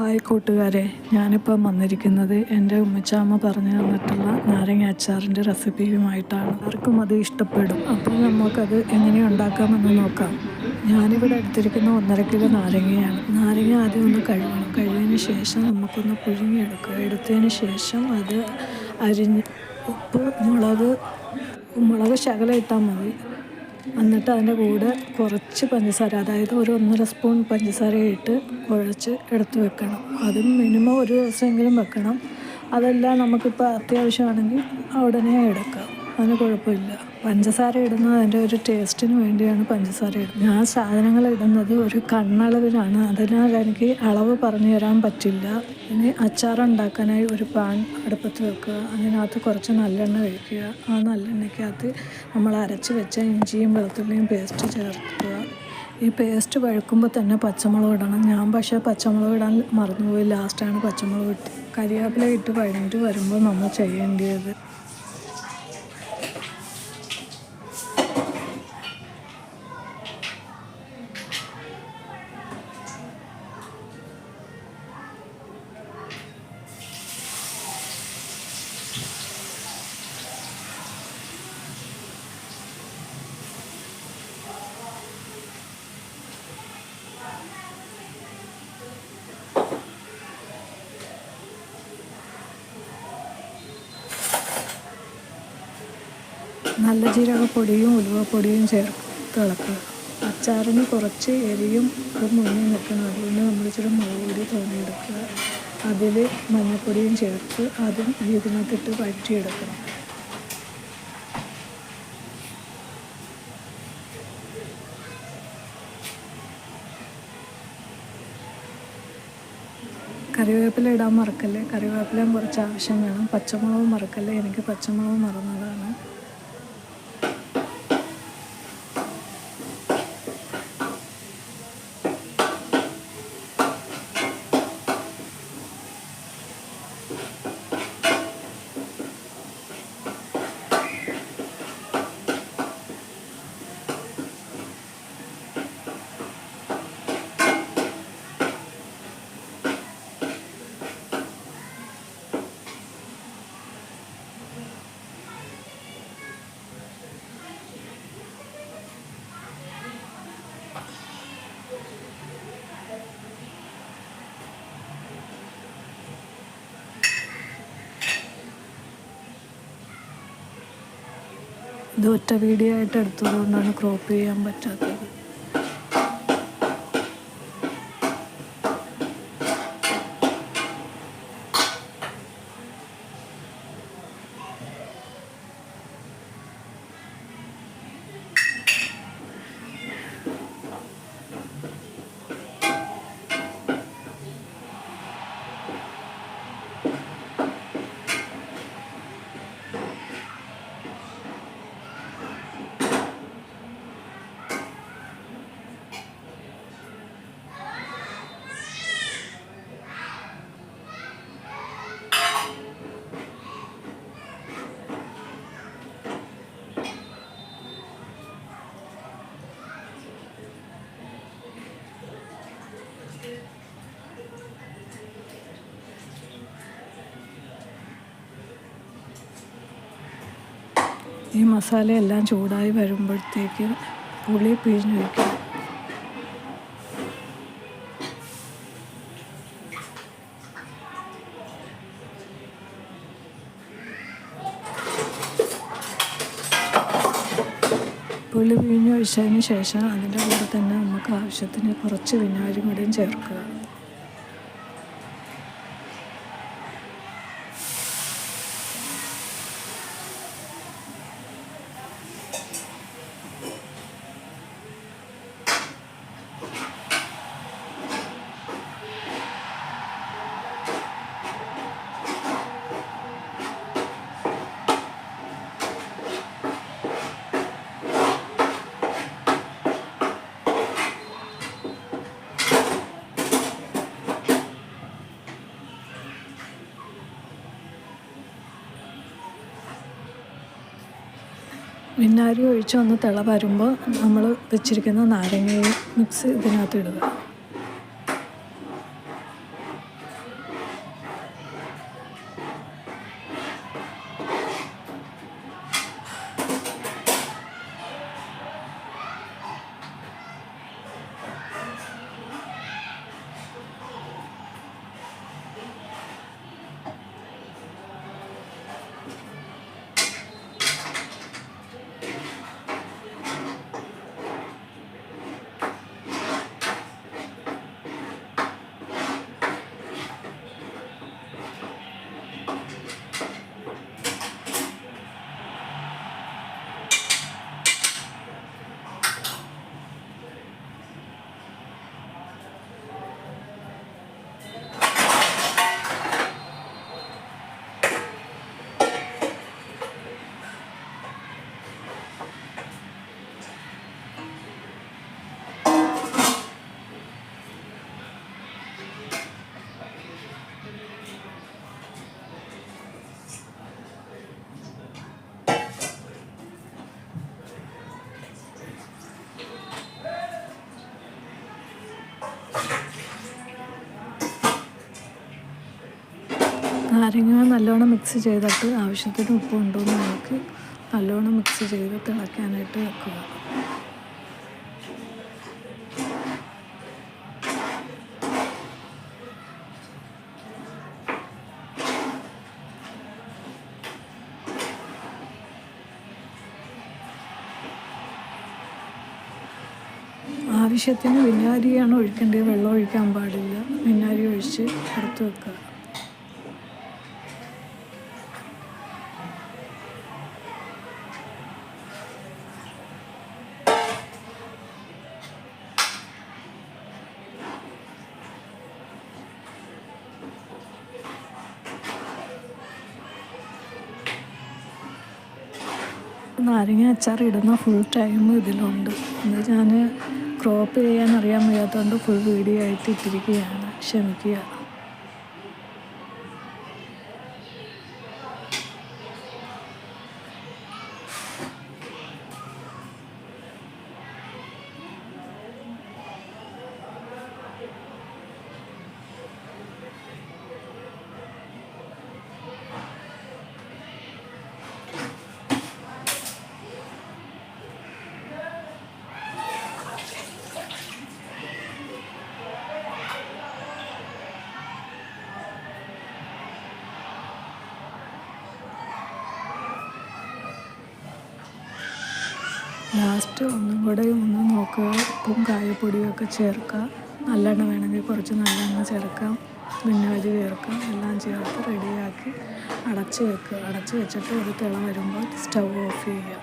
Hi കൂട്ടുകാരെ ഞാനിപ്പം വന്നിരിക്കുന്നത് എന്റെ ഉമ്മച്ചാമ്മ പറഞ്ഞു തന്നിട്ടുള്ള നാരങ്ങ അച്ചാറിന്റെ റെസിപ്പിയുമായിട്ടാണ്. ആർക്കും അത് ഇഷ്ടപ്പെടും. അപ്പോൾ നമുക്കത് എങ്ങനെ ഉണ്ടാക്കാമെന്ന് നോക്കാം. ഞാനിവിടെ എടുത്തിരിക്കുന്ന ഒന്നര കിലോ നാരങ്ങയാണ്. നാരങ്ങ ആദ്യം ഒന്ന് കഴുകണം. കഴുകിയതിന് ശേഷം നമുക്കൊന്ന് പുഴുങ്ങിയെടുക്കുക എടുത്തതിന് ശേഷം അത് അരിഞ്ഞ് ഉപ്പ് മുളക് മുളക് ശകലം ഇട്ടാൽ മതി. എന്നിട്ട് അതിന്റെ കൂടെ കുറച്ച് പഞ്ചസാര അതായത് ഒരു ഒന്നര സ്പൂൺ പഞ്ചസാര ഇട്ട് കുഴച്ച് എടുത്ത് വെക്കണം. അതും മിനിമം ഒരു ദിവസമെങ്കിലും വെക്കണം. അതെല്ലാം നമുക്കിപ്പോൾ അത്യാവശ്യമാണെങ്കിൽ ഉടനെ എടുക്കാം. അതിന് കുഴപ്പമില്ല. പഞ്ചസാര ഇടുന്നത് അതിന്റെ ഒരു ടേസ്റ്റിന് വേണ്ടിയാണ് പഞ്ചസാര ഇടുന്നത്. ഞാൻ സാധനങ്ങൾ ഇടുന്നത് ഒരു കണ്ണളവിലാണ്. അതിനാൽ എനിക്ക് അളവ് പറഞ്ഞു തരാൻ പറ്റില്ല. ഇനി അച്ചാർ ഉണ്ടാക്കാനായി ഒരു പാൻ അടുപ്പത്ത് വെക്കുക. അതിനകത്ത് കുറച്ച് നല്ലെണ്ണ ഒഴിക്കുക. ആ നല്ലെണ്ണയ്ക്കകത്ത് നമ്മൾ അരച്ച് വെച്ച ഇഞ്ചിയും വെളുത്തുള്ളിയും പേസ്റ്റ് ചേർക്കുക. ഈ പേസ്റ്റ് വഴുക്കുമ്പോൾ തന്നെ പച്ചമുളക് ഇടണം. ഞാൻ പക്ഷേ പച്ചമുളക് ഇടാൻ മറന്നുപോയി. ലാസ്റ്റാണ് പച്ചമുളക് ഇട്ട്. കരിവേപ്പില ഇട്ട് കഴിഞ്ഞിട്ട് വരുമ്പോൾ നമ്മൾ ചെയ്യേണ്ടത് നല്ല ജീരകപ്പൊടിയും ഉലുവപ്പൊടിയും ചേർത്ത് ഇളക്കുക അച്ചാറിന് കുറച്ച് എരിയും ഒക്കെ മുന്നിൽ നിൽക്കണം. അതുകൊണ്ട് നമ്മൾ ഇച്ചിരി മുളക് പൊടി തോന്നിയെടുക്കുക അതിൽ മഞ്ഞൾപ്പൊടിയും ചേർത്ത് അതും ഇതിനകത്തിട്ട് വഴറ്റിയെടുക്കണം. കറിവേപ്പില ഇടാൻ മറക്കല്ലേ? കറിവേപ്പിലയും കുറച്ച് ആവശ്യം വേണം. പച്ചമുളകും മറക്കല്ലേ? എനിക്ക് പച്ചമുളക് മറന്നതാണ്. ഇത് ഒറ്റ വീഡിയോ ആയിട്ട് എടുത്തതുകൊണ്ടാണ് ക്രോപ്പ് ചെയ്യാൻ പറ്റാത്തത്. ഈ മസാലയെല്ലാം ചൂടായി വരുമ്പോഴത്തേക്ക് പുളി പിഴിഞ്ഞ് വയ്ക്കുക. പുളി പിഴിഞ്ഞ് ഒഴിച്ചതിന് ശേഷം അതിന്റെ കൂടെ തന്നെ നമുക്ക് ആവശ്യത്തിന് കുറച്ച് വിനാഗിരി കൂടെയും ചേർക്കുക. വിനാഗിരി ഒഴിച്ച് ഒന്ന് തിള വരുമ്പോൾ നമ്മൾ വെച്ചിരിക്കുന്ന നാരങ്ങയും മിക്സ് ഇതിനകത്ത് ഇടുക. നാരങ്ങ നല്ലോണം മിക്സ് ചെയ്തിട്ട് ആവശ്യത്തിന് ഉപ്പ് ഉണ്ടോയെന്ന് നമുക്ക് നല്ലോണം മിക്സ് ചെയ്ത് തിളയ്ക്കാനായിട്ട് വെക്കുക. ആവശ്യത്തിന് വിനാഗിരിയാണ് ഒഴിക്കേണ്ടത്. വെള്ളം ഒഴിക്കാൻ പാടില്ല. വിനാഗിരി ഒഴിച്ച് പുറത്ത് വെക്കുക. നാരങ്ങ അച്ചാർ ഇടുന്ന ഫുൾ ടൈം ഇതിലുണ്ട്. അത് ഞാൻ ക്രോപ്പ് ചെയ്യാൻ അറിയാൻ വയ്യാത്തതുകൊണ്ട് ഫുൾ വീഡിയോ ആയിട്ട് ഇട്ടിരിക്കുകയാണ്. ക്ഷമിക്കുക. ലാസ്റ്റ് ഒന്നും കൂടെ ഒന്ന് നോക്കുക. ഉപ്പും കായപ്പൊടിയും ഒക്കെ ചേർക്കുക. നല്ലെണ്ണ വേണമെങ്കിൽ കുറച്ച് നല്ലെണ്ണ ചേർക്കാം. വിനാഗിരി ചേർക്കാം. എല്ലാം ചേർത്ത് റെഡിയാക്കി അടച്ച് വെക്കുക. അടച്ച് വെച്ചിട്ട് ഒരു തിള വരുമ്പോൾ സ്റ്റൗ ഓഫ് ചെയ്യുക.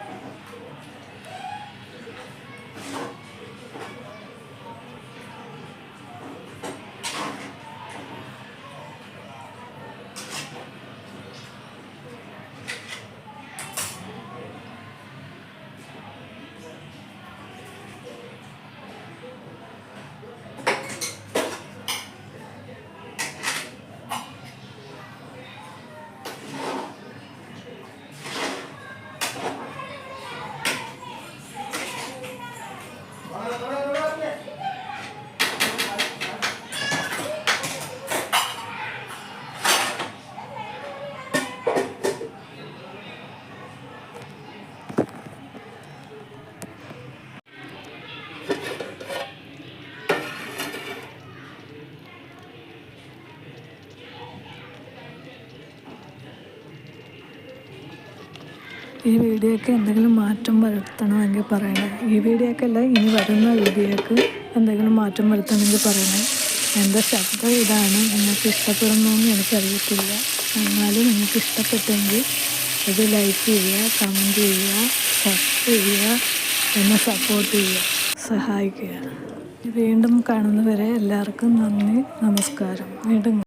ഈ വീഡിയോയ്ക്ക് എന്തെങ്കിലും മാറ്റം വരുത്തണമെങ്കിൽ പറയണേ. ഈ വീഡിയോക്കല്ല ഇനി വരുന്ന വീഡിയോക്ക് എന്തെങ്കിലും മാറ്റം വരുത്തണമെങ്കിൽ പറയണേ. എന്റെ ശബ്ദം ഇതാണ്. നിങ്ങൾക്ക് ഇഷ്ടപ്പെടുന്നതെന്ന് എനിക്കറിയത്തില്ല. എന്നാലും നിങ്ങൾക്ക് ഇഷ്ടപ്പെട്ടെങ്കിൽ ഇത് ലൈക്ക് ചെയ്യുക കമന്റ് ചെയ്യുക സബ്സ്ക്രൈബ് ചെയ്യുക എന്നെ സപ്പോർട്ട് ചെയ്യുക സഹായിക്കുക. വീണ്ടും കാണുന്നവരെ എല്ലാവർക്കും നന്ദി നമസ്കാരം. വീണ്ടും